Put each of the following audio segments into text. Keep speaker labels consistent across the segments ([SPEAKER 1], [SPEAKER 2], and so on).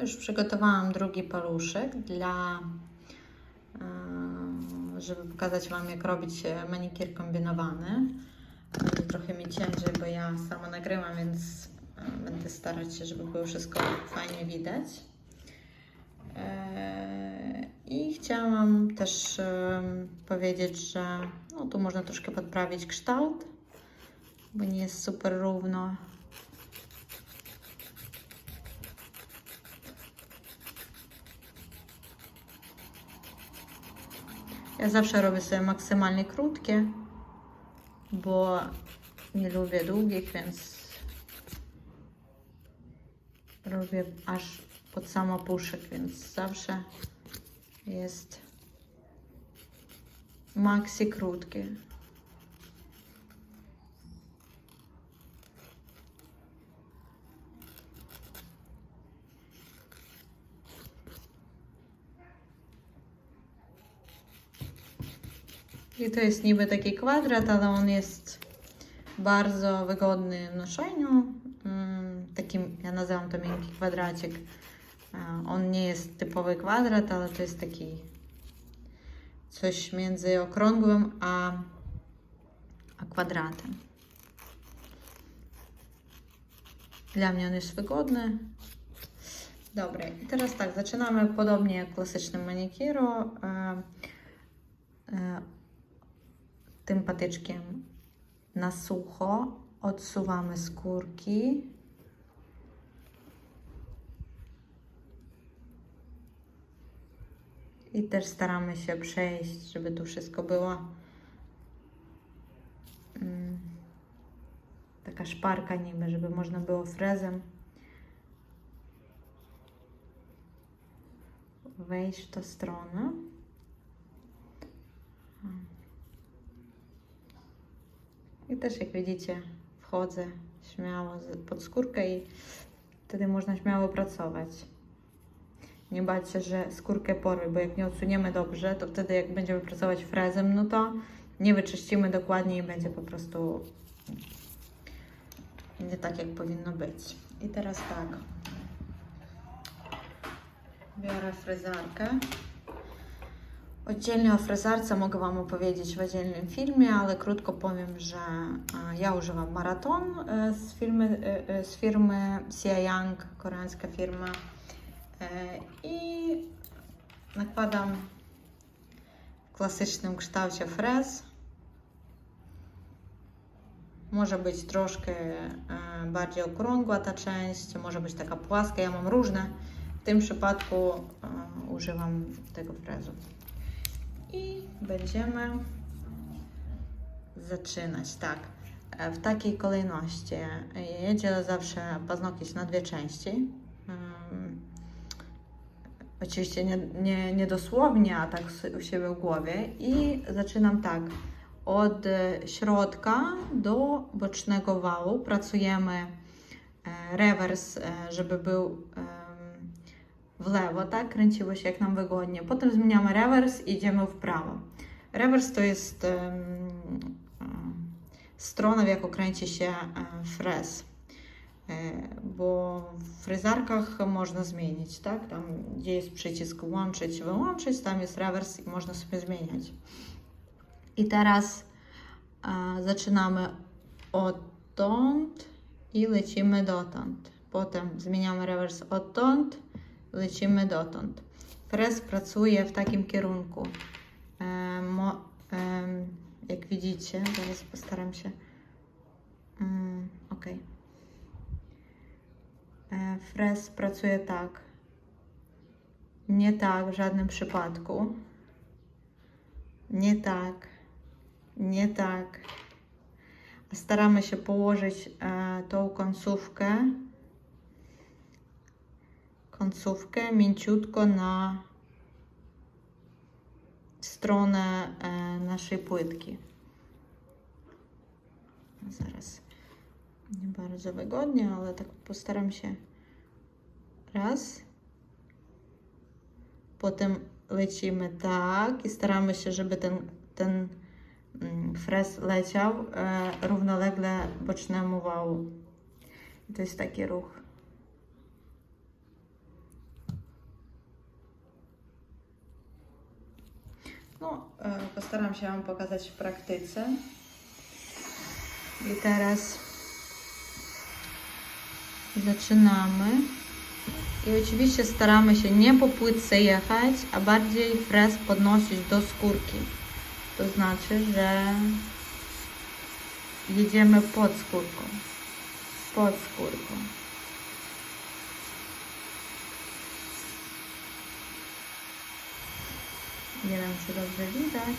[SPEAKER 1] Już przygotowałam drugi paluszek dla, e, żeby pokazać Wam, jak robić manikir kombinowany. Będzie trochę mi ciężej, bo ja sama nagrywam, więc e, będę starać się, żeby było wszystko fajnie widać. E, I chciałam też powiedzieć, że no, tu można troszkę podprawić kształt, bo nie jest super równo. Ja zawsze robię sobie maksymalnie krótkie, bo nie lubię długich, więc robię aż pod sam opuszek, więc zawsze jest maxi krótkie. I to jest niby taki kwadrat, ale on jest bardzo wygodny w noszeniu. Mm, Takim, ja nazywam to miękki kwadracik. E, On nie jest typowy kwadrat, ale to jest taki coś między okrągłym a, a kwadratem. Dla mnie on jest wygodny. Dobra, i teraz tak, zaczynamy podobnie jak klasycznym manikiru. Tym patyczkiem na sucho odsuwamy skórki. I też staramy się przejść, żeby tu wszystko było mm, taka szparka niby, żeby można było frezem wejść w tę stronę. Też jak widzicie, wchodzę śmiało pod skórkę i wtedy można śmiało pracować. Nie bać się, że skórkę porwie, bo jak nie odsuniemy dobrze, to wtedy jak będziemy pracować frezem, no to nie wyczyścimy dokładnie i będzie po prostu nie tak, jak powinno być. I teraz tak. Biorę frezarkę. Oddzielnie o frezarce mogę Wam opowiedzieć w oddzielnym filmie, ale krótko powiem, że e, ja używam Maraton e, z firmy, e, e, z firmy Sia Young, koreańska firma. E, I nakładam w klasycznym kształcie frez. Może być troszkę e, bardziej okrągła ta część, może być taka płaska. Ja mam różne. W tym przypadku e, używam tego frezu. I będziemy zaczynać. Tak, w takiej kolejności. Ja zawsze paznokieć na dwie części. Oczywiście nie, nie, nie dosłownie, a tak u siebie w głowie. I zaczynam tak. Od e, środka do bocznego wału pracujemy e, rewers, e, żeby był w lewo, tak? Kręciło się jak nam wygodnie. Potem zmieniamy rewers i idziemy w prawo. Rewers to jest em, strona, w jaką kręci się frez. E, Bo w frezarkach można zmienić, tak? Tam, gdzie jest przycisk łączyć, wyłączyć, tam jest rewers i można sobie zmieniać. I teraz e, zaczynamy odtąd i lecimy dotąd. Potem zmieniamy rewers odtąd, lecimy dotąd. Frez pracuje w takim kierunku. E, em, jak widzicie, zaraz postaram się. Mm, ok. E, Frez pracuje tak. Nie tak w żadnym przypadku. Nie tak. Nie tak. Staramy się położyć e, tą końcówkę końcówkę mięciutko na stronę e, naszej płytki. Zaraz nie bardzo wygodnie, ale tak postaram się. Raz. Potem lecimy tak i staramy się, żeby ten, ten mm, frez leciał e, równolegle bocznemu wału. To jest taki ruch. No, e, postaram się Wam pokazać w praktyce. I teraz zaczynamy. I oczywiście staramy się nie po płytce jechać, a bardziej frez podnosić do skórki. To znaczy, że jedziemy pod skórką. Pod skórką. Nie wiem, czy dobrze widać.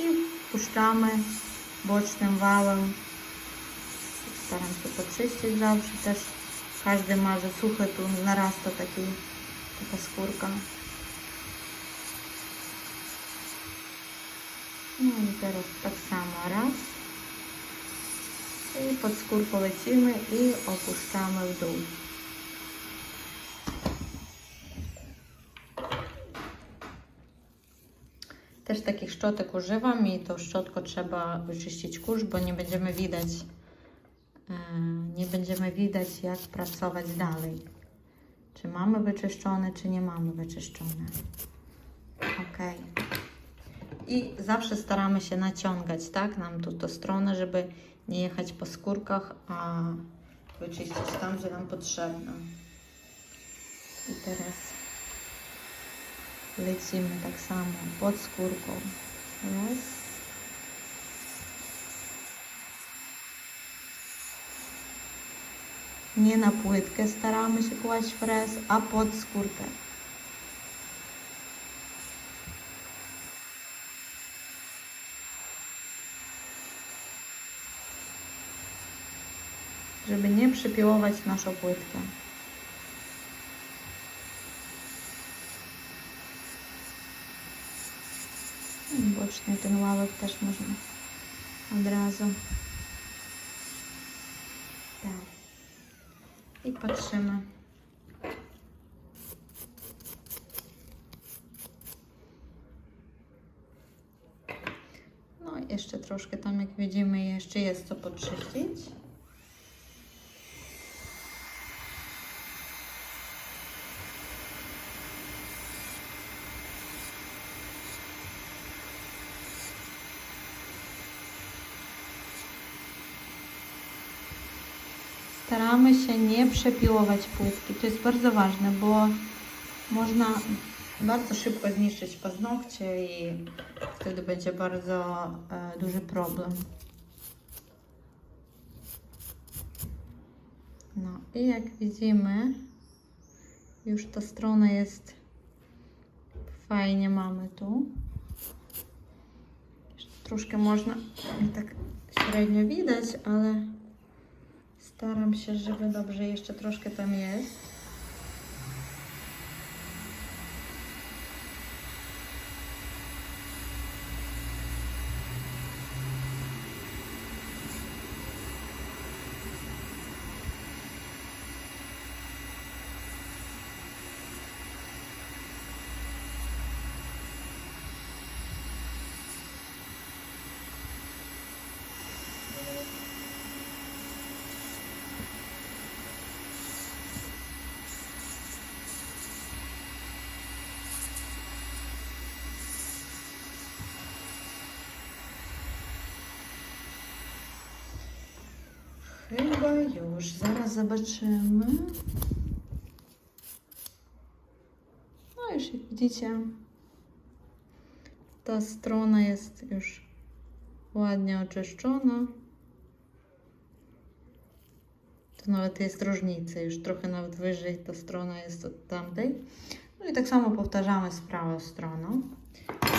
[SPEAKER 1] I puszczamy bocznym wałem. Staram się poczyścić zawsze też. Każdy ma, że suche, tu narasta taki, taka skórka. No i teraz tak samo raz. I pod skórką lecimy i opuszczamy w dół. Też takich szczotek używam i tą szczotką trzeba wyczyścić kurz, bo nie będziemy widać e, nie będziemy widać jak pracować dalej. Czy mamy wyczyszczone, czy nie mamy wyczyszczone. Ok. I zawsze staramy się naciągać, tak, nam tu tą stronę, żeby nie jechać po skórkach, a wyczyścić tam, gdzie nam potrzebne. I teraz lecimy tak samo pod skórką. Raz. Nie na płytkę staramy się kłaść frez, a pod skórkę. Żeby nie przypiłować naszą płytkę. Boczny ten ławek też można od razu. Tak. I patrzymy. No jeszcze troszkę tam jak widzimy jeszcze jest co podczyścić. Staramy się nie przepiłować płytki. To jest bardzo ważne, bo można bardzo szybko zniszczyć paznokcie i wtedy będzie bardzo e, duży problem. No i jak widzimy, już ta strona jest fajnie mamy tu. Jeszcze troszkę można tak średnio widać, ale Staram się, żeby dobrze jeszcze troszkę tam jest. Chyba już. Zaraz zobaczymy. No już jak widzicie, ta strona jest już ładnie oczyszczona. To nawet jest różnica, już trochę nawet wyżej ta strona jest od tamtej. No i tak samo powtarzamy z prawą stroną.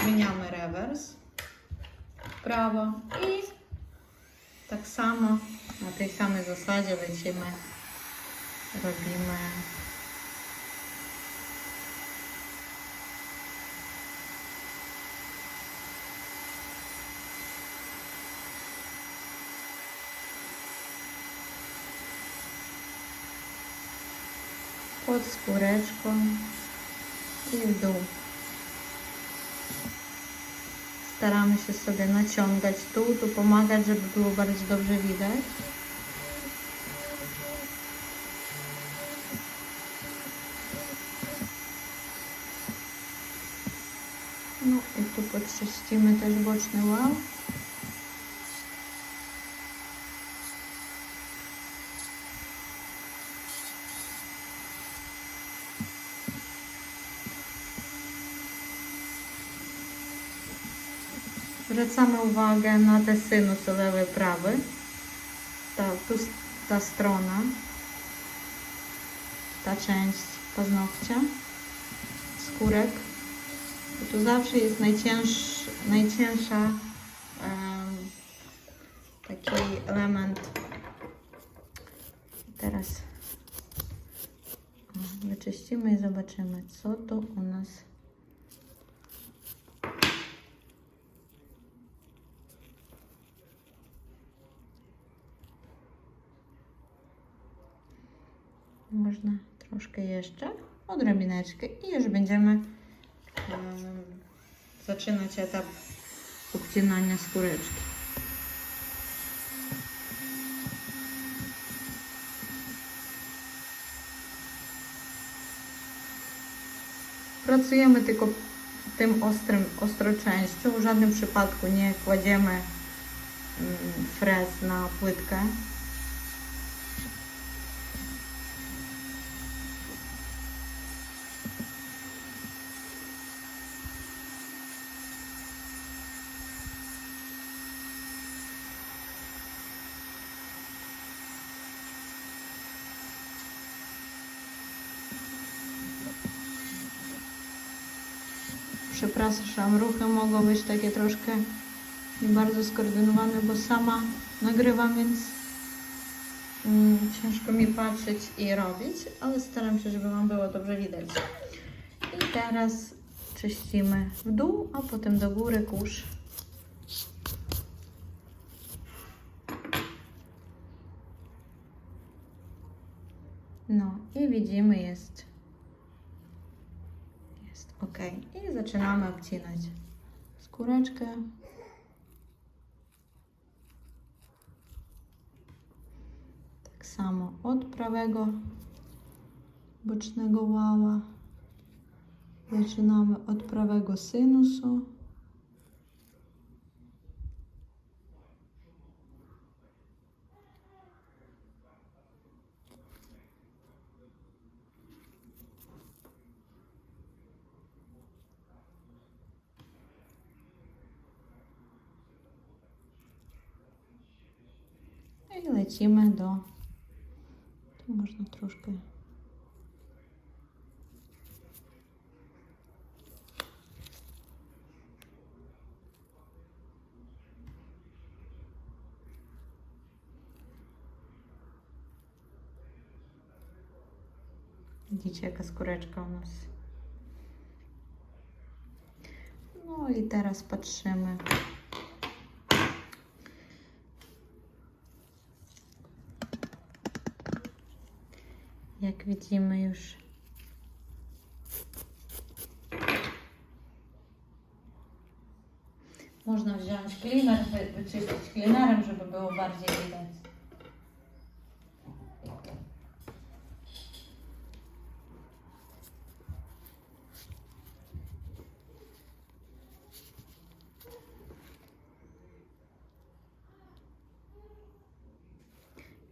[SPEAKER 1] Zmieniamy rewers. Prawo i tak samo na tej samej zasadzie lecimy, robimy pod skóreczką i w dół. Staramy się sobie naciągać tu, tu pomagać, żeby było bardzo dobrze widać. No i tu podczyścimy też boczny łał. Zwracamy uwagę na te sinusy lewy, prawy. Ta, tu, ta strona, ta część paznokcia, skórek. Tu zawsze jest najcięższy, najcięższa em, taki element. Teraz o, wyczyścimy i zobaczymy, co to u nas. Można troszkę jeszcze, odrobineczkę i już będziemy em, zaczynać etap obcinania skóreczki. Pracujemy tylko tym ostrym, ostrą częścią. W żadnym przypadku nie kładziemy mm, frez na płytkę. Przepraszam, ruchy mogą być takie troszkę nie bardzo skoordynowane, bo sama nagrywam, więc mm, ciężko mi patrzeć i robić, ale staram się, żeby Wam było dobrze widać. I teraz czyścimy w dół, a potem do góry kurz. No i widzimy jest jest ok. I zaczynamy obcinać skóreczkę. Tak samo od prawego bocznego łała. Zaczynamy od prawego synusu. I lecimy do. Tu można troszkę. Widzicie, jaka skóreczka u nas. No i teraz patrzymy. Jak widzimy już można wziąć cleaner, wy- wyczyścić cleanerem, żeby było bardziej widać.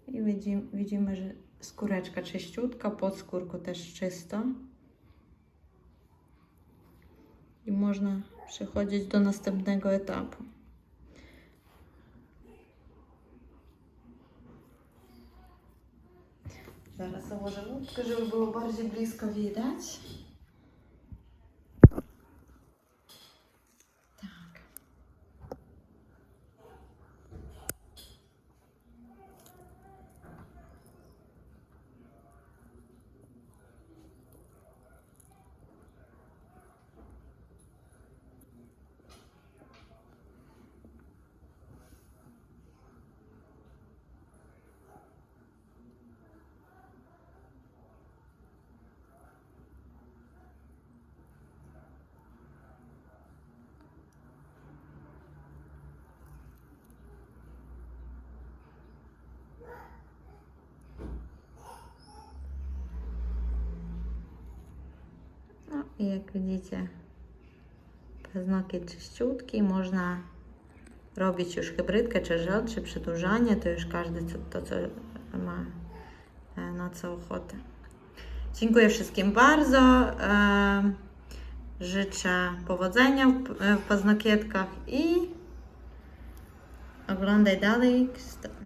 [SPEAKER 1] I widzimy, widzimy, że skóreczka czyściutka, pod skórką też czysto. I można przechodzić do następnego etapu. Zaraz założę łódkę, żeby było bardziej blisko widać. Tak. No i jak widzicie, Paznokieć czyściutki, można robić już hybrydkę, czy żel, czy przedłużanie, to już każdy co, to, co ma e, na co ochotę. Dziękuję wszystkim bardzo. E, życzę powodzenia w, w paznokietkach i oglądaj dalej.